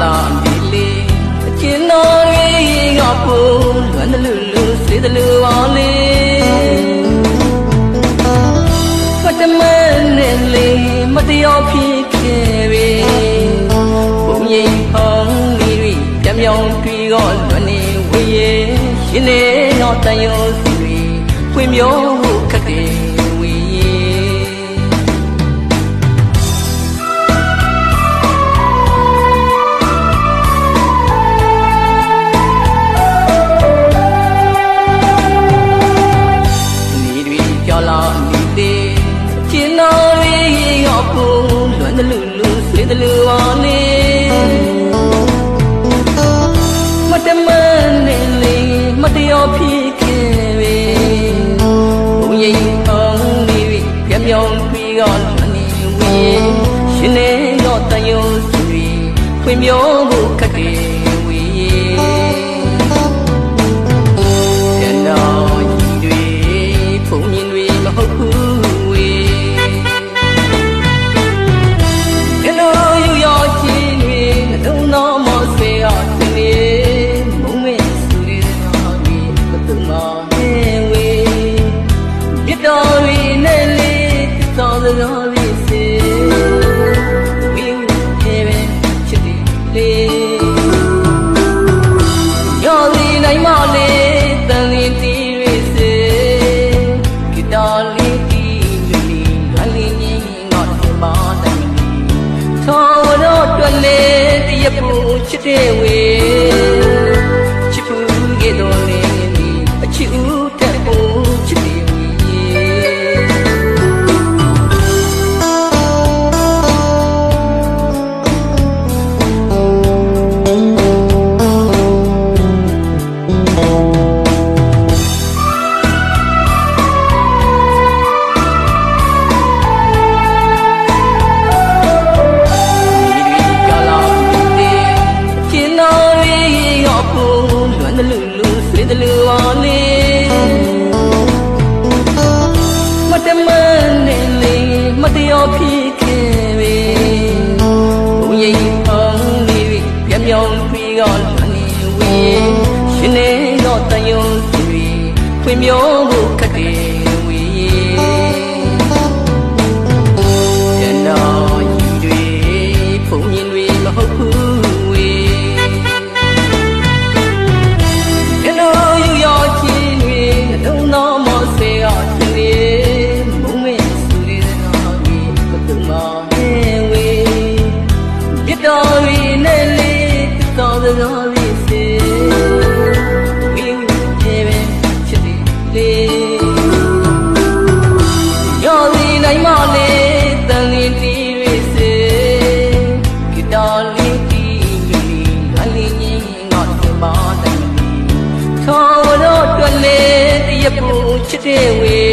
လာမီလီအချင်းတော်ကြီးကပူလွမ်းတလူလူစေတလူအောင်လေးပတမန်နဲ့လေးမတယောဖြစ်ခဲ့ပြီဘုံရိပ်ဟောင်းလေးတွေပြမြောင်တွေ့တော့လွမ်းနေဝေးရှင်နေတော့တန်ရုံစီတွေဖွင့်မျောခက်တယ် က်ဖို့လွန်တယ်လူလူဆွေးတယ်လူပါနေမတမနဲ့လေမတရားဖြစ်ခဲ့ပြီဘုံရင်အောင်နေပြီပြမြောင်ပြီးတော့လွန်နေဝေးရှင်နေတော့တန်ရုံစီတွေဖွင့်ပြောဖို့ခက်တယ် ချစ်တယ် လေးရောက်ဖို့လွန်တယ်လူလူဆွေးတယ်လူပါလေမတမနဲ့လေမတရားဖြစ်ခဲ့ပြီဘုံရင်အောင်လေးပြမြောင်ပြီးတော့လွန်နေဝေးရှင်နေတော့တန်ယုံစီတွေဖွင့်ပြောဖို့ ဝေပြတော်ရီနဲ့လေတော်စကားလေးစေဝေးဟဲပဲချစ်တယ်လေရော်စီနိုင်မလေးတန်လင်းတီးရစေဂီတာလေးတီးလူလီငါလေးငင်းငေါ့စပါတန်လီထော်တော့တွက်လေတရပူချစ်တဲ့ဝေ